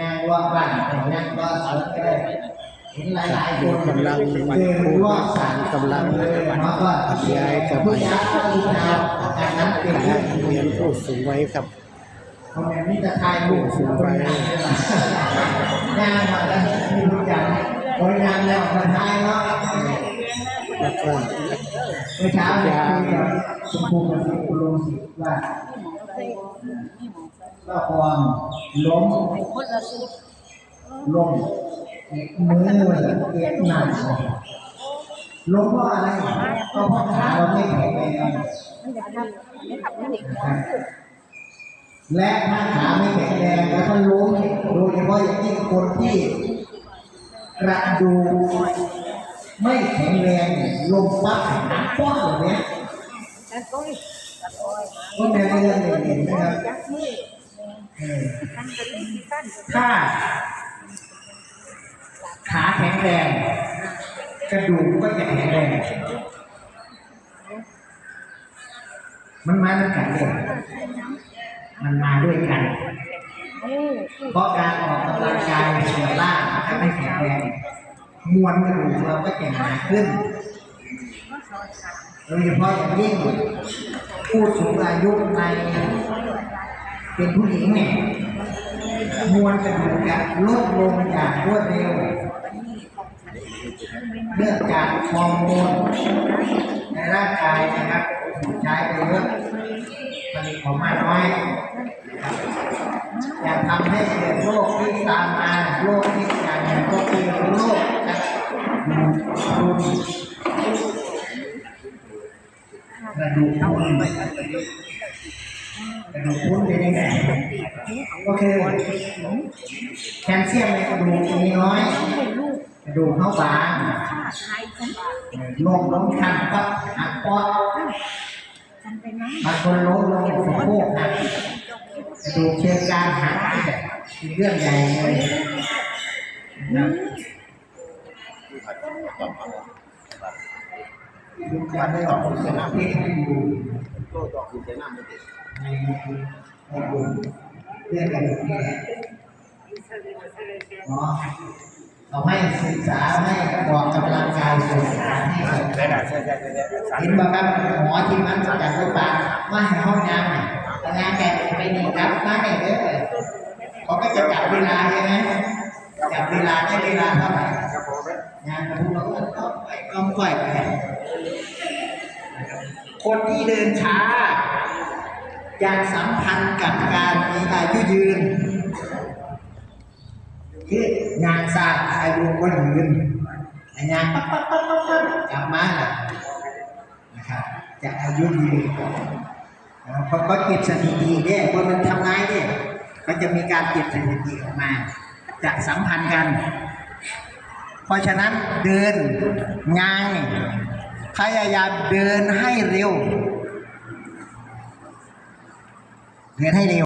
งานว่าบ้านงานว่าสวนก็ได้เห็นหลายๆคนกำลังเดินผู้ว่าสารกำลังมาก็บรรยายกับผู้ชายผู้ชายการนั้นเป็นคเรื่ณะองเรียนผู้สูงวัยครับเขาแม่นี่จะทายลูกสูงไปงานมาแล้วมีทุกอย่างโอ้ยงานแล้วมาทายเนาะแล้วก็เมื่อเช้าคุยกับคุณครูกับคุณลุงสิว่า ก็ความล้มล้มมือเอ็ดหนักล้มเพราะอะไรก็เพราะขาเราไม่แข็งแรงและถ้าขาไม่แข็งแรงแล้วก็ล้มโดยเฉพาะอย่างยิ่งคนที่กระดูกไม่แข็งแรงลงปั๊บหนักป้อแบบเนี้ยก็แม่ก็ยังเห็นนะครับเออ ถ้า ขาแข็งแรง กระดูกก็จะแข็งแรง มันมาด้วยกันเลยมันมาด้วยกัน เพราะการออกกำลังกายส่วนล่างถ้าไม่แข็งแรง มวลกระดูกเราก็จะหนาขึ้นโดยเฉพาะอย่างยิ่งผู้สูงอายุใน เป็นผู้หญิงเนี่ยมวลกระดูกจะลดลงอย่างรวดเร็วเนื่องจากฮอร์โมนในร่างกายนะครับถูกใช้ไปเยอะผลิตออกมาน้อยอยากทำให้เกิดโรคที่ตามมาโรคที่อย่างหนึ่งก็คือโรคกระดูกพรุนกระดูกพรุน กระดูกพรุนเป็นยังไงก็คือแคลเซียมในกระดูกมีน้อยกระดูกเขาบางลงล้มคันก็หักปอดบางคนล้มลงสะโพกหักกระดูกเชิงกรานหักเป็นเรื่องใหญ่เลยนะดูการได้ออกสนามที่ให้ดูโลดอกคือจะนำไปติด เรื่องกันนี่เนาะเราให้ศึกษาให้บอกกำลังกายส่วนสถานที่สำคัญใช่ใช่ใช่ใช่เห็นบอกครับหมอที่มันจากโรงพยาบาลมาให้ห้องน้ำเนี่ยงานแกไปนี่ครับมาให้เด้อเขาก็จะจับเวลาใช่ไหมจับเวลาได้เวลาเท่าไหร่ครับผมงานกระทุกเราก็ต้องไปต้องค่อยไปคนที่เดินช้า อยากสัมพันธ์กับการมีอายุยืนคืองานสร้างอายุก็ยืนอ้งานปั๊บปั๊บปั๊บปั๊บปั๊บกลับมาน่ะนะครับจะอายุยืนเพราะเขาเก็บสถิติเนี่ยคนมันทำงานเนี่ยเขาจะมีการเก็บสถิติออกมาจะสัมพันธ์กัน เพราะฉะนั้นเดินงานเนี่ยพยายามเดินให้เร็ว เดินให้เร็ว